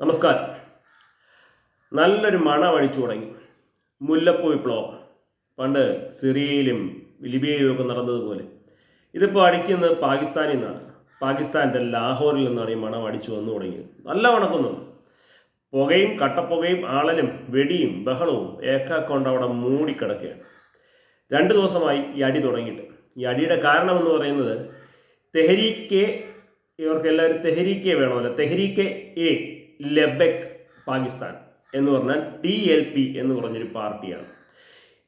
നമസ്കാരം. നല്ലൊരു മണം വഴിച്ചു തുടങ്ങി. മുല്ലപ്പൂ വിപ്ലവം. പണ്ട് സിറിയയിലും ലിബിയയിലും ഒക്കെ നടന്നതുപോലെ. ഇതിപ്പോൾ അടിക്കുന്നത് പാകിസ്ഥാനിൽ നിന്നാണ്. പാകിസ്ഥാന്റെ ലാഹോറിൽ നിന്നാണ് ഈ മണം അടിച്ചു വന്നു തുടങ്ങിയത്. നല്ല മണക്കുന്നുണ്ട് പുകയും കട്ടപ്പുകയും ആളലും വെടിയും ബഹളവും ഏക്കാക്കൊണ്ട് അവിടെ മൂടിക്കിടക്കുകയാണ്. രണ്ട് ദിവസമായി ഈ അടി തുടങ്ങിയിട്ട്. ഈ അടിയുടെ കാരണമെന്ന് പറയുന്നത് തെഹരീക്കെ ഇവർക്ക് എല്ലാവരും തെഹരീക്കെ വേണമല്ലോ. തെഹരീക്കെ എ. ലെബെക് പാകിസ്ഥാൻ എന്ന് പറഞ്ഞാൽ ടി എൽ പി എന്ന് പറഞ്ഞൊരു പാർട്ടിയാണ്.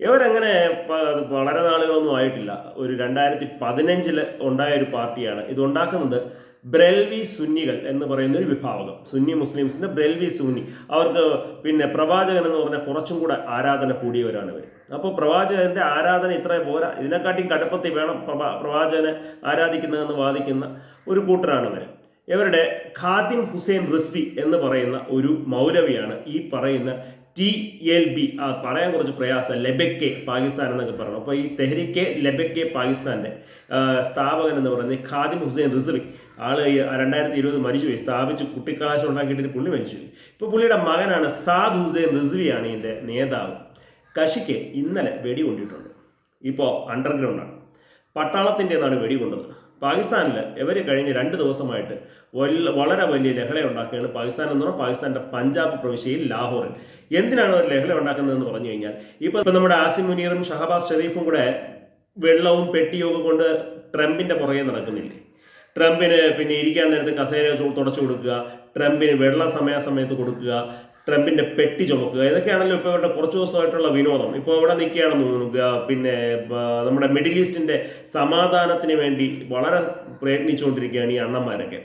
ഇവരങ്ങനെ വളരെ നാളുകളൊന്നും ആയിട്ടില്ല. ഒരു രണ്ടായിരത്തി പതിനഞ്ചിൽ ഉണ്ടായ ഒരു പാർട്ടിയാണ്. ഇതുണ്ടാക്കുന്നത് ബ്രെൽവി സുന്നികൾ എന്ന് പറയുന്ന ഒരു വിഭാഗം സുന്നി മുസ്ലിംസിന്റെ ബ്രെൽവി സുന്നി. അവർക്ക് പിന്നെ പ്രവാചകൻ എന്ന് പറഞ്ഞാൽ കുറച്ചും കൂടെ ആരാധന കൂടിയവരാണ് ഇവർ അപ്പോൾ പ്രവാചകന്റെ ആരാധന ഇത്ര പോരാ ഇതിനെക്കാട്ടിയും കടുപ്പത്തിൽ വേണം പ്രവാ- പ്രവാചകനെ ആരാധിക്കുന്നതെന്ന് വാദിക്കുന്ന ഒരു കൂട്ടരാണ് ഇവർ ഇവരുടെ ഖാദിം ഹുസൈൻ റിസ്വി എന്ന് പറയുന്ന ഒരു മൗലവിയാണ് ഈ പറയുന്ന ടി എൽ ബി. ആ പറയാൻ കുറച്ച് പ്രയാസം ലെബക്കെ പാകിസ്ഥാൻ എന്നൊക്കെ പറയണം. അപ്പോൾ ഈ തെഹ്രിക്കെ ലെബക്കെ പാകിസ്ഥാന്റെ സ്ഥാപകൻ എന്ന് പറയുന്നത് ഖാദിം ഹുസൈൻ റിസ്വി ആൾ രണ്ടായിരത്തി ഇരുപത് മരിച്ചുപോയി സ്ഥാപിച്ച് കുട്ടിക്കലാശം ഉണ്ടാക്കിയിട്ട് പുള്ളി മരിച്ചു ഇപ്പോൾ പുള്ളിയുടെ മകനാണ് സാദ് ഹുസൈൻ റിസ്വിയാണ് ഇതിന്റെ നേതാവ്. കഷിക്ക് ഇന്നലെ വെടി കൊണ്ടിട്ടുണ്ട്. ഇപ്പോൾ അണ്ടർഗ്രൗണ്ടാണ് പട്ടാളത്തിന്റെ വെടി കൊണ്ടത്. പാകിസ്ഥാനിൽ ഇവർ കഴിഞ്ഞ് രണ്ട് ദിവസമായിട്ട് വളരെ വലിയ ലഹള ഉണ്ടാക്കുകയാണ് പാകിസ്ഥാൻ എന്ന് പറഞ്ഞാൽ പാകിസ്ഥാന്റെ പഞ്ചാബ് പ്രവിശ്യയിൽ ലാഹോറിൽ. എന്തിനാണ് ഒരു ലഹള ഉണ്ടാക്കുന്നതെന്ന് പറഞ്ഞു കഴിഞ്ഞാൽ ഇപ്പോൾ ഇപ്പം നമ്മുടെ ആസിം മുനീറും ഷഹബാസ് ഷെരീഫും കൂടെ വെള്ളവും പെട്ടിയും ഒക്കെ കൊണ്ട് ട്രംപിന്റെ പുറകെ നടക്കുന്നില്ലേ? ട്രംപിന് പിന്നെ ഇരിക്കാൻ നേരത്ത് കസേര തുടച്ചു കൊടുക്കുക ട്രംപിന് വെള്ളം സമയാസമയത്ത് കൊടുക്കുക ട്രംപിന്റെ പെട്ടി ചുമക്കുക. ഇതൊക്കെയാണല്ലോ ഇപ്പോൾ ഇവരുടെ കുറച്ചു ദിവസമായിട്ടുള്ള വിനോദം. ഇപ്പോൾ ഇവിടെ നിൽക്കുകയാണെന്ന് തോന്നുന്നു ഗ- പിന്നെ നമ്മുടെ മിഡിൽ ഈസ്റ്റിന്റെ സമാധാനത്തിന് വേണ്ടി വളരെ പ്രയത്നിച്ചുകൊണ്ടിരിക്കുകയാണ് ഈ അണ്ണന്മാരൊക്കെ.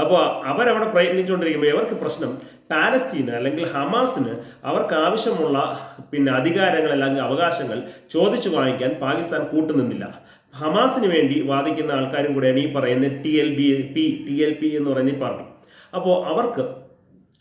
അപ്പോൾ അവരവിടെ പ്രയത്നിച്ചുകൊണ്ടിരിക്കുമ്പോൾ ഇവർക്ക് പ്രശ്നം പാലസ്തീന് അല്ലെങ്കിൽ ഹമാസിന് അവർക്ക് ആവശ്യമുള്ള പിന്നെ അധികാരങ്ങൾ അല്ലെങ്കിൽ അവകാശങ്ങൾ ചോദിച്ചു വാങ്ങിക്കാൻ പാകിസ്ഥാൻ കൂട്ടുനിന്നില്ല. ഹമാസിന് വേണ്ടി വാദിക്കുന്ന ആൾക്കാരും കൂടെയാണ് ഈ പറയുന്ന T L B P T L P എന്ന് പറയുന്ന ഈ പാർട്ടി. അപ്പോൾ അവർക്ക്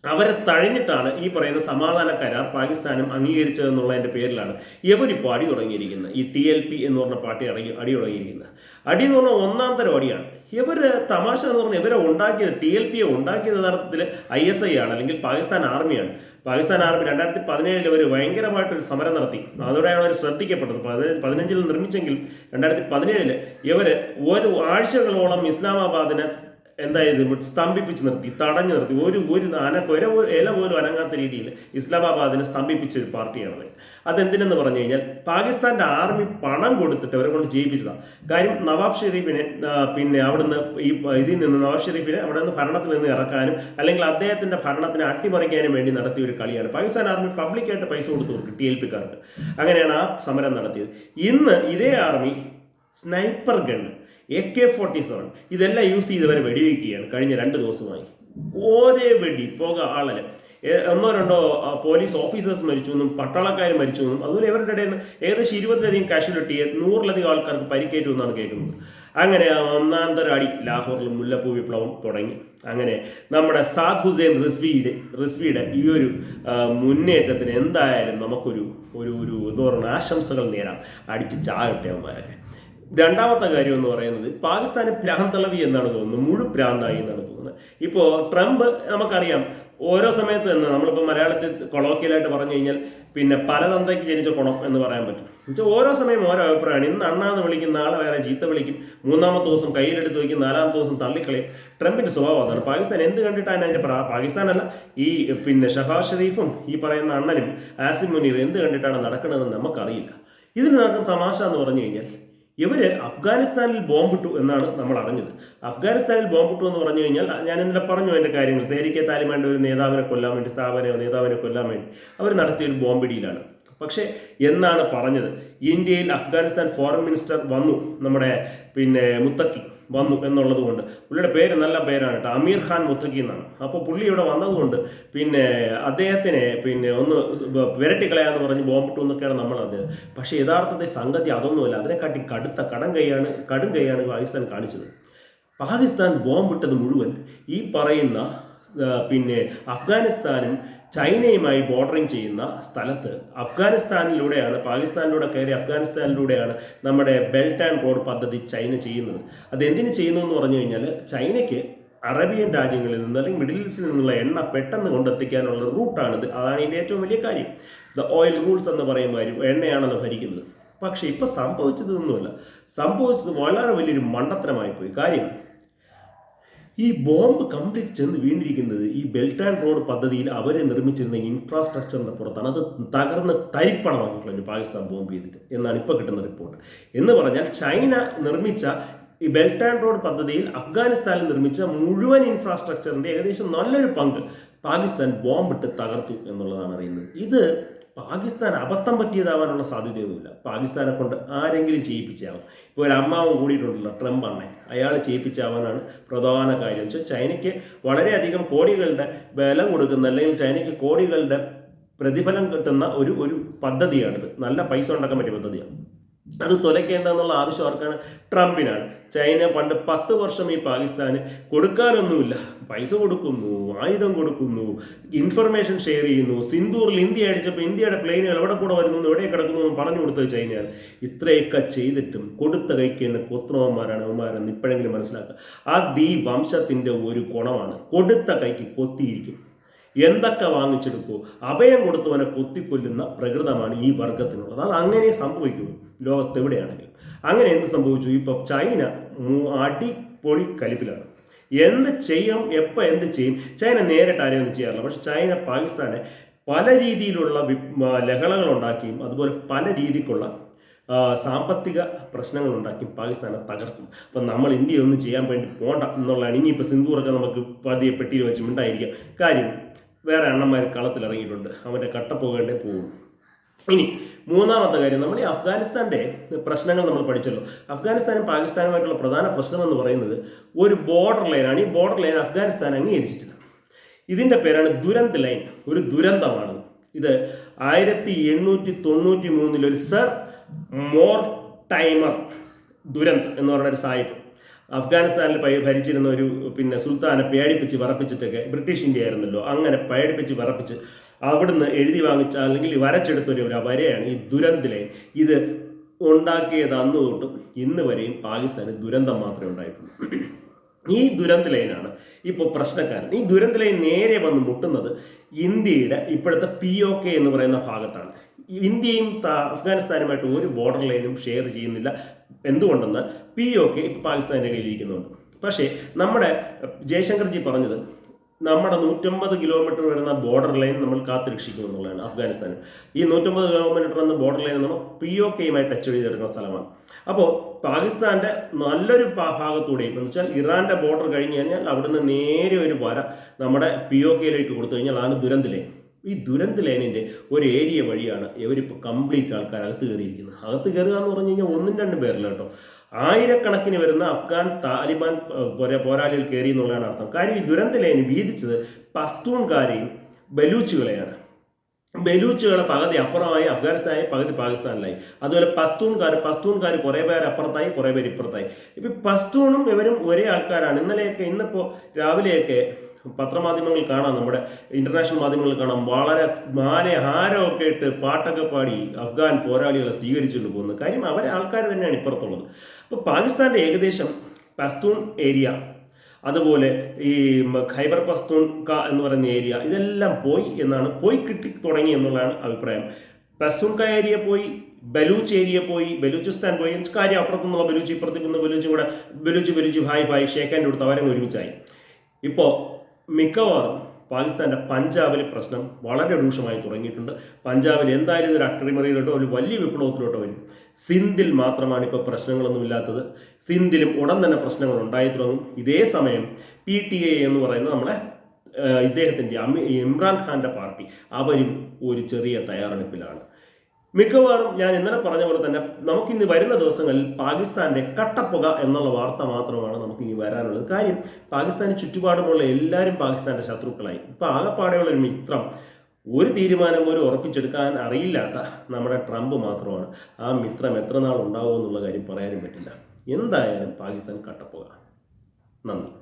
അവരെ തഴഞ്ഞിട്ടാണ് ഈ പറയുന്ന സമാധാന കരാർ പാകിസ്ഥാനും അംഗീകരിച്ചതെന്നുള്ളതിന്റെ പേരിലാണ് ഇവരിപ്പോൾ അടി തുടങ്ങിയിരിക്കുന്നത്. ഈ ടി എൽ പി എന്ന് പറഞ്ഞ പാർട്ടി അടങ്ങി അടി തുടങ്ങിയിരിക്കുന്നത്. അടി എന്ന് പറഞ്ഞാൽ ഒന്നാം തരം അടിയാണ്. ഇവർ തമാശ എന്ന് പറഞ്ഞാൽ ഇവരെ ഉണ്ടാക്കിയത് ടി എൽ പിയെ ഉണ്ടാക്കിയത് യഥാർത്ഥത്തിൽ ഐ എസ് ഐ ആണ് അല്ലെങ്കിൽ പാകിസ്ഥാൻ ആർമിയാണ് പാകിസ്ഥാൻ ആർമി രണ്ടായിരത്തി പതിനേഴിൽ അവർ ഭയങ്കരമായിട്ടൊരു സമരം നടത്തി. അതോടെയാണ് അവർ ശ്രദ്ധിക്കപ്പെട്ടത്. പതിന- പതിനഞ്ചിൽ നിർമ്മിച്ചെങ്കിൽ രണ്ടായിരത്തി പതിനേഴിൽ ഇവർ ഒരു ആഴ്ചകളോളം ഇസ്ലാമാബാദിനെ എന്തായത് സ്തംഭിപ്പിച്ച് നിർത്തി തടഞ്ഞു നിർത്തി. ഒരു ഒരു അന ഒരു ഇല പോലും അനങ്ങാത്ത രീതിയിൽ ഇസ്ലാമാബാദിനെ സ്തംഭിപ്പിച്ച ഒരു പാർട്ടിയാണ് അതെന്തിനെന്ന് പറഞ്ഞു കഴിഞ്ഞാൽ പാകിസ്ഥാന്റെ ആർമി പണം കൊടുത്തിട്ട് അവരെ കൊണ്ട് ജയിപ്പിച്ചതാണ് കാര്യം നവാബ് ഷെരീഫിനെ പിന്നെ അവിടുന്ന് ഈ ഇതിൽ നിന്ന് നവാബ് ഷെരീഫിനെ അവിടെ നിന്ന് ഭരണത്തിൽ നിന്ന് ഇറക്കാനും അല്ലെങ്കിൽ അദ്ദേഹത്തിന്റെ ഭരണത്തിനെ അട്ടിമറിക്കാനും വേണ്ടി നടത്തിയ ഒരു കളിയാണ്. പാകിസ്ഥാൻ ആർമി പബ്ലിക്കായിട്ട് പൈസ കൊടുത്തു കൊടുക്കും ടി എൽ പിക്കാർക്ക്. അങ്ങനെയാണ് ആ സമരം നടത്തിയത്. ഇന്ന് ഇതേ army sniper gun A K forty seven ഇതെല്ലാം യൂസ് ചെയ്ത് വരെ വെടിവെക്കുകയാണ്. കഴിഞ്ഞ രണ്ട് ദിവസമായി. ഒരേ വെടി. പുക ആളൽ. ഏ- ഒന്നോ രണ്ടോ പോലീസ് ഓഫീസേഴ്സ് മരിച്ചു എന്നും പട്ടാളക്കാർ മരിച്ചു എന്നും അതുപോലെ ഇവരുടെ ഇടയിൽ നിന്ന് ഏകദേശം ഇരുപതിലധികം കാഷ്വാലിറ്റി നൂറിലധികം ആൾക്കാർക്ക് പരിക്കേറ്റു എന്നാണ് കേൾക്കുന്നത്. അങ്ങനെ ഒന്നാന്തരാടി ഒന്നാം തരം ലാഹോറിൽ മുല്ലപ്പൂ വിപ്ലവം തുടങ്ങി. അങ്ങനെ നമ്മുടെ സാദ് ഹുസൈൻ റിസ്വിയുടെ റിസ്വിയുടെ ഈ ഒരു മുന്നേറ്റത്തിന് എന്തായാലും നമുക്കൊരു ഒരു ഒരു എന്താ പറയുക ആശംസകൾ നേരാം. അടിച്ച് ചാകട്ടെ അവന്മാരൊക്കെ. രണ്ടാമത്തെ കാര്യം എന്ന് പറയുന്നത് പാകിസ്ഥാന് ഭ്രാന്തളവി എന്നാണ് തോന്നുന്നത്. മുഴു ഭ്രാന്തായി എന്നാണ് തോന്നുന്നത്. ഇപ്പോൾ ട്രംപ് നമുക്കറിയാം ഓരോ സമയത്ത് തന്നെ നമ്മളിപ്പോൾ മലയാളത്തിൽ കൊളോക്കിയലായിട്ട് പറഞ്ഞു കഴിഞ്ഞാൽ പിന്നെ പലതന്തയ്ക്ക് ജനിച്ച കുണം എന്ന് പറയാൻ പറ്റും. എന്നുവെച്ചാൽ ഓരോ സമയം ഓരോ അഭിപ്രായമാണ്. ഇന്ന് അണ്ണാന്ന് വിളിക്കും നാളെ വേറെ ചീത്ത വിളിക്കും മൂന്നാമത്തെ ദിവസം കയ്യിലെടുത്ത് വയ്ക്കും നാലാമത്തെ ദിവസം തള്ളിക്കളയും. ട്രംപിന്റെ സ്വഭാവം അതാണ്. പാകിസ്ഥാൻ എന്ത് കണ്ടിട്ടാണ് അതിന്റെ പ്രാ- പാകിസ്ഥാനല്ല ഈ പിന്നെ ഷഹാസ് ഷെരീഫും ഈ പറയുന്ന അണ്ണനും ആസിം മുനീർ എന്ത് കണ്ടിട്ടാണ് നടക്കുന്നതെന്ന് നമുക്കറിയില്ല. ഇതിന് നടക്കുന്ന തമാശ എന്ന് പറഞ്ഞു കഴിഞ്ഞാൽ ഇവർ അഫ്ഗാനിസ്ഥാനിൽ ബോംബിട്ടു എന്നാണ് നമ്മൾ അറിഞ്ഞത്. അഫ്ഗാനിസ്ഥാനിൽ ബോംബിട്ടു എന്ന് പറഞ്ഞു കഴിഞ്ഞാൽ ഞാൻ ഇന്നലെ പറഞ്ഞു അതിന്റെ കാര്യങ്ങൾ. തേരിക്കെ താലിബാന്റെ ഒരു നേതാവിനെ കൊല്ലാൻ വേണ്ടി സ്ഥാപനയോ നേതാവിനെ കൊല്ലാൻ വേണ്ടി. അവർ നടത്തിയ ഒരു ബോംബിടിയിലാണ് പക്ഷേ എന്നാണ് പറഞ്ഞത്? ഇന്ത്യയിൽ അഫ്ഗാനിസ്ഥാൻ ഫോറിൻ മിനിസ്റ്റർ വന്നു നമ്മുടെ പിന്നെ മുത്തക്കി. വന്നു എന്നുള്ളത് കൊണ്ട്. പുള്ളിയുടെ പേര് നല്ല പേരാണ് കേട്ടോ. അമീർ ഖാൻ മുത്തക്കി എന്നാണ്. അപ്പോൾ പുള്ളി ഇവിടെ വന്നതുകൊണ്ട് പിന്നെ അദ്ദേഹത്തിനെ പിന്നെ ഒന്ന് വിരട്ടിക്കളയാന്ന് പറഞ്ഞ് ബോംബിട്ടു എന്നൊക്കെയാണ് നമ്മൾ അറിഞ്ഞത്. പക്ഷേ യഥാർത്ഥത്തെ സംഗതി അതൊന്നുമല്ല. അതിനെക്കാട്ടി കടുത്ത കടം കൈയാണ് കടും കൈയാണ് പാകിസ്ഥാൻ കാണിച്ചത്. പാകിസ്ഥാൻ ബോംബിട്ടത് മുഴുവൻ ഈ പറയുന്ന പിന്നെ അഫ്ഗാനിസ്ഥാനും ചൈനയുമായി ബോർഡറിങ് ചെയ്യുന്ന സ്ഥലത്ത് അഫ്ഗാനിസ്ഥാനിലൂടെയാണ് പാകിസ്ഥാനിലൂടെ കയറി അഫ്ഗാനിസ്ഥാനിലൂടെയാണ് നമ്മുടെ ബെൽറ്റ് ആൻഡ് റോഡ് പദ്ധതി ചൈന ചെയ്യുന്നത്. അത് എന്തിനു ചെയ്യുന്നു എന്ന് പറഞ്ഞു കഴിഞ്ഞാൽ ചൈനയ്ക്ക് അറേബ്യൻ രാജ്യങ്ങളിൽ നിന്ന് അല്ലെങ്കിൽ മിഡിൽ ഈസ്റ്റിൽ നിന്നുള്ള എണ്ണ പെട്ടെന്ന് കൊണ്ടെത്തിക്കാനുള്ള റൂട്ടാണിത്. അതാണ് ഇതിന്റെ ഏറ്റവും വലിയ കാര്യം. ദ ഓയിൽ റൂൾസ് എന്ന് പറയുന്ന കാര്യം എണ്ണയാണല്ലോ ഭരിക്കുന്നത്. പക്ഷേ ഇപ്പം സംഭവിച്ചതൊന്നുമല്ല. സംഭവിച്ചത് വളരെ വലിയൊരു മണ്ടത്തരമായി പോയി കാര്യം ഈ ബോംബ് കംപ്ലീറ്റ് ചെന്ന് വീണിരിക്കുന്നത് ഈ ബെൽറ്റ് ആൻഡ് റോഡ് പദ്ധതിയിൽ അവർ നിർമ്മിച്ചിരുന്ന ഇൻഫ്രാസ്ട്രക്ചറിന്റെ പുറത്താണ്. അത് തകർന്ന് തരിപ്പണമാക്കിക്കളഞ്ഞു പാകിസ്ഥാൻ ബോംബ് ചെയ്തിട്ട് എന്നാണ് ഇപ്പോൾ കിട്ടുന്ന റിപ്പോർട്ട് എന്ന് പറഞ്ഞാൽ ചൈന നിർമ്മിച്ച ഈ ബെൽറ്റ് ആൻഡ് റോഡ് പദ്ധതിയിൽ അഫ്ഗാനിസ്ഥാനിൽ നിർമ്മിച്ച മുഴുവൻ ഇൻഫ്രാസ്ട്രക്ചറിന്റെ ഏകദേശം നല്ലൊരു പങ്ക് പാകിസ്ഥാൻ ബോംബിട്ട് തകർത്തു എന്നുള്ളതാണ് അറിയുന്നത്. ഇത് പാകിസ്ഥാൻ അബദ്ധം പറ്റിയതാവാനുള്ള സാധ്യതയൊന്നുമില്ല. പാകിസ്ഥാനെ കൊണ്ട് ആരെങ്കിലും ചെയ്യിപ്പിച്ചാവും. ഇപ്പോൾ ഒരു അമ്മാവും കൂടിയിട്ടുണ്ടല്ലോ ട്രംപ് അന്നെ അയാൾ ചെയ്യിപ്പിച്ചാവാനാണ് പ്രധാന കാര്യം. വെച്ചാൽ ചൈനയ്ക്ക് വളരെയധികം കോടികളുടെ ബലം കൊടുക്കുന്ന അല്ലെങ്കിൽ ചൈനയ്ക്ക് കോടികളുടെ പ്രതിഫലം കിട്ടുന്ന ഒരു ഒരു പദ്ധതിയാണിത്. നല്ല പൈസ ഉണ്ടാക്കാൻ പറ്റിയ പദ്ധതിയാണ്. അത് തുലയ്ക്കേണ്ട എന്നുള്ള ആവശ്യം ആർക്കാണ്? ട്രംപിനാണ്. ചൈന പണ്ട് പത്ത് വർഷം ഈ പാകിസ്ഥാന് കൊടുക്കാനൊന്നുമില്ല. പൈസ കൊടുക്കുന്നു ആയുധം കൊടുക്കുന്നു ഇൻഫർമേഷൻ ഷെയർ ചെയ്യുന്നു. സിന്ധൂറിൽ ഇന്ത്യ അടിച്ചപ്പോൾ ഇന്ത്യയുടെ പ്ലെയിനുകൾ എവിടെ കൂടെ വരുന്നു എവിടെ കിടക്കുന്നു എന്ന് പറഞ്ഞു കൊടുത്തത് ചൈനയാണ്. ഇത്രയൊക്കെ ചെയ്തിട്ടും കൊടുത്ത കൈക്കേണ്ട കൊത്രവന്മാരാണ് അവന്മാരെന്ന് ഇപ്പോഴെങ്കിലും മനസ്സിലാക്കുക. ആ ദീ വംശത്തിന്റെ ഒരു ഗുണമാണ് കൊടുത്ത കൈക്ക് കൊത്തിയിരിക്കും. എന്തൊക്കെ വാങ്ങിച്ചെടുക്കൂ അഭയം കൊടുത്തവനെ കൊത്തിക്കൊല്ലുന്ന പ്രകൃതമാണ് ഈ വർഗത്തിനുള്ളത്. അത് അങ്ങനെ സംഭവിക്കുള്ളൂ. ലോകത്ത് എവിടെയാണെങ്കിലും അങ്ങനെ എന്ത് സംഭവിച്ചു? ഇപ്പം ചൈന അടിപൊളി കലിപ്പിലാണ്. എന്ത് ചെയ്യണം എപ്പോൾ എന്ത് ചെയ്യും? ചൈന നേരിട്ട് ആരെയും ഒന്നും ചെയ്യാറില്ല. പക്ഷെ ചൈന പാകിസ്ഥാനെ പല രീതിയിലുള്ള ലഹളകൾ ഉണ്ടാക്കിയും അതുപോലെ പല രീതിക്കുള്ള സാമ്പത്തിക പ്രശ്നങ്ങൾ ഉണ്ടാക്കി പാകിസ്ഥാനെ തകർക്കും. അപ്പം നമ്മൾ ഇന്ത്യ ഒന്നും ചെയ്യാൻ വേണ്ടി പോണ്ട എന്നുള്ളതാണ്. ഇനിയിപ്പോൾ സിന്ധുറൊക്കെ നമുക്ക് പതിയെ പെട്ടിയിൽ വെച്ച് മിണ്ടായിരിക്കാം. കാര്യം വേറെ അണ്ണന്മാർ കളത്തിലിറങ്ങിയിട്ടുണ്ട്. അവന്റെ കട്ട പോകേണ്ടേ പോകും ഇനി മൂന്നാമത്തെ കാര്യം നമ്മൾ ഈ അഫ്ഗാനിസ്ഥാന്റെ പ്രശ്നങ്ങൾ നമ്മൾ പഠിച്ചല്ലോ. അഫ്ഗാനിസ്ഥാനും പാകിസ്ഥാനുമായിട്ടുള്ള പ്രധാന പ്രശ്നം എന്ന് പറയുന്നത് ഒരു ബോർഡർ ലൈനാണ് ഈ ബോർഡർ ലൈൻ അഫ്ഗാനിസ്ഥാൻ അംഗീകരിച്ചിട്ടില്ല. ഇതിന്റെ പേരാണ് ദുരന്ത് ലൈൻ. ഒരു ദുരന്തമാണ്. ഇത് ആയിരത്തി എണ്ണൂറ്റി തൊണ്ണൂറ്റി മൂന്നിൽ ഒരു സർ മോർ ടൈമർ ദുരന്ത് എന്ന് പറയുന്ന ഒരു സാഹിബ് അഫ്ഗാനിസ്ഥാനിൽ ഭരിച്ചിരുന്ന ഒരു പിന്നെ സുൽത്താനെ പേടിപ്പിച്ച് വറപ്പിച്ചിട്ടൊക്കെ ബ്രിട്ടീഷ് ഇന്ത്യ ആയിരുന്നല്ലോ അങ്ങനെ പേടിപ്പിച്ച് വറപ്പിച്ച് അവിടുന്ന് എഴുതി വാങ്ങിച്ച അല്ലെങ്കിൽ വരച്ചെടുത്ത ഒരു വരയാണ് ഈ ദുരന്തിലെ. ഇത് ഉണ്ടാക്കിയത് അന്ന് തൊട്ടും ഇന്ന് വരെയും പാകിസ്ഥാന് ദുരന്തം മാത്രമേ ഉണ്ടായിട്ടുള്ളൂ. ഈ ദുരന്ത ലൈനാണ് ഇപ്പോൾ പ്രശ്നക്കാരൻ. ഈ ദുരന്ത ലൈൻ നേരെ വന്ന് മുട്ടുന്നത് ഇന്ത്യയുടെ ഇപ്പോഴത്തെ പി ഒ കെ എന്ന് പറയുന്ന ഭാഗത്താണ്. ഇന്ത്യയും അഫ്ഗാനിസ്ഥാനുമായിട്ട് ഒരു ബോർഡർ ലൈനും ഷെയർ ചെയ്യുന്നില്ല. എന്തുകൊണ്ടെന്ന് പി ഒ കെ ഇപ്പോൾ പാകിസ്ഥാന്റെ കയ്യിലിരിക്കുന്നുണ്ട്. പക്ഷേ നമ്മുടെ ജയശങ്കർജി പറഞ്ഞത് നമ്മുടെ നൂറ്റമ്പത് കിലോമീറ്റർ വരുന്ന ബോർഡർ ലൈൻ നമ്മൾ കാത്തുരക്ഷിക്കും എന്നുള്ളതാണ് അഫ്ഗാനിസ്ഥാൻ ഈ നൂറ്റമ്പത് കിലോമീറ്റർ എന്ന ബോർഡർ ലൈൻ നമ്മൾ പി ഒ കെയുമായി ടച്ച് ചെയ്തെടുക്കുന്ന സ്ഥലമാണ്. അപ്പോൾ പാകിസ്ഥാന്റെ നല്ലൊരു ഭാഗത്തൂടെ ഭാഗത്തൂടെയും എന്ന് വെച്ചാൽ ഇറാന്റെ ബോർഡർ കഴിഞ്ഞ് കഴിഞ്ഞാൽ അവിടുന്ന് നേരെ ഒരു വര നമ്മുടെ പി ഒ കെയിലേക്ക് കൊടുത്തു കഴിഞ്ഞാൽ ആണ് ദുരന്ത ലൈൻ ഈ ദുരന്ത ലൈനിന്റെ ഒരു ഏരിയ വഴിയാണ് ഇവരിപ്പോൾ കംപ്ലീറ്റ് ആൾക്കാർ അകത്ത് കയറിയിരിക്കുന്നത്. അകത്ത് കയറുക എന്ന് പറഞ്ഞു കഴിഞ്ഞാൽ ഒന്നും രണ്ടും പേരില്ല കേട്ടോ. ആയിരക്കണക്കിന് വരുന്ന അഫ്ഗാൻ താലിബാൻ പോരാളികൾ കയറി എന്നുള്ളതാണ് അർത്ഥം. കാര്യം ഈ ദുരന്ത ലൈൻ വീതിച്ചത് പസ്തൂൺകാരെയും ബലൂച്ചുകളെയാണ്. ബലൂച്ചുകളെ പകുതി അപ്പുറമായി അഫ്ഗാനിസ്ഥാനായി പകുതി പാകിസ്ഥാനിലായി. അതുപോലെ പസ്തൂൺകാർ പസ്തൂൺകാർ കുറേ പേർ അപ്പുറത്തായി കുറേ പേര് ഇപ്പുറത്തായി. ഇപ്പം പസ്തൂണും ഇവരും ഒരേ ആൾക്കാരാണ്. ഇന്നലെയൊക്കെ ഇന്നിപ്പോൾ രാവിലെയൊക്കെ പത്രമാധ്യമങ്ങൾ കാണാം നമ്മുടെ ഇന്റർനാഷണൽ മാധ്യമങ്ങളിൽ കാണാം. വളരെ മാല ഹാരമൊക്കെ ഇട്ട് പാട്ടൊക്കെ പാടി അഫ്ഗാൻ പോരാളികളെ സ്വീകരിച്ചുകൊണ്ട് പോകുന്നത്. കാര്യം അവരെ ആൾക്കാർ തന്നെയാണ് ഇപ്പുറത്തുള്ളത്. അപ്പോൾ പാകിസ്ഥാന്റെ ഏകദേശം പസ്തൂൺ ഏരിയ അതുപോലെ ഈ ഖൈബർ പസ്തൂൺക എന്ന് പറയുന്ന ഏരിയ ഇതെല്ലാം പോയി എന്നാണ് പോയി കിട്ടി തുടങ്ങി എന്നുള്ളതാണ് അഭിപ്രായം. പസ്തൂൺക ഏരിയ പോയി ബലൂച്ച് ഏരിയ പോയി ബലൂചിസ്ഥാൻ പോയി കാര്യം അപ്പുറത്തുനിന്നുള്ള ബലൂച്ച് ഇപ്പുറത്ത് നിന്ന് ബലൂച്ച് കൂടെ ബലൂച്ച് ബലൂച്ച് ഭായ് ഭായ് ഷേഖാന്റെ അടുത്ത് അവരെ ഒരുമിച്ചായി. ഇപ്പോൾ മിക്കവാറും പാകിസ്ഥാന്റെ പഞ്ചാബിലെ പ്രശ്നം വളരെ രൂക്ഷമായി തുടങ്ങിയിട്ടുണ്ട്. പഞ്ചാബിൽ എന്തായാലും ഒരു അട്ടിമറിയിലോട്ടോ ഒരു വലിയ വിപ്ലവത്തിലോട്ടോ വരും. സിന്ധിൽ മാത്രമാണ് ഇപ്പോൾ പ്രശ്നങ്ങളൊന്നും ഇല്ലാത്തത്. സിന്ധിലും ഉടൻ തന്നെ പ്രശ്നങ്ങൾ ഉണ്ടായി തുടങ്ങും. ഇതേ സമയം പി ടി എ എന്ന് പറയുന്ന നമ്മളെ ഇദ്ദേഹത്തിന്റെ അമി ഇമ്രാൻഖാന്റെ പാർട്ടി. അവരും ഒരു ചെറിയ തയ്യാറെടുപ്പിലാണ്. മിക്കവാറും ഞാൻ ഇന്നലെ പറഞ്ഞ പോലെ തന്നെ നമുക്കിന്ന് വരുന്ന ദിവസങ്ങളിൽ പാകിസ്ഥാന്റെ കട്ടപ്പുക എന്നുള്ള വാർത്ത മാത്രമാണ് നമുക്ക് ഇനി വരാനുള്ളത്. കാര്യം പാകിസ്ഥാന് ചുറ്റുപാടുമുള്ള എല്ലാവരും പാകിസ്ഥാന്റെ ശത്രുക്കളായി. ഇപ്പൊ ആകപ്പാടെയുള്ള ഒരു മിത്രം ഒരു തീരുമാനം പോലും ഉറപ്പിച്ചെടുക്കാൻ അറിയില്ലാത്ത നമ്മുടെ ട്രംപ് മാത്രമാണ്. ആ മിത്രം എത്ര നാൾ ഉണ്ടാവും എന്നുള്ള കാര്യം പറയാനും പറ്റില്ല. എന്തായാലും പാകിസ്ഥാൻ കട്ടപ്പുക. നന്ദി.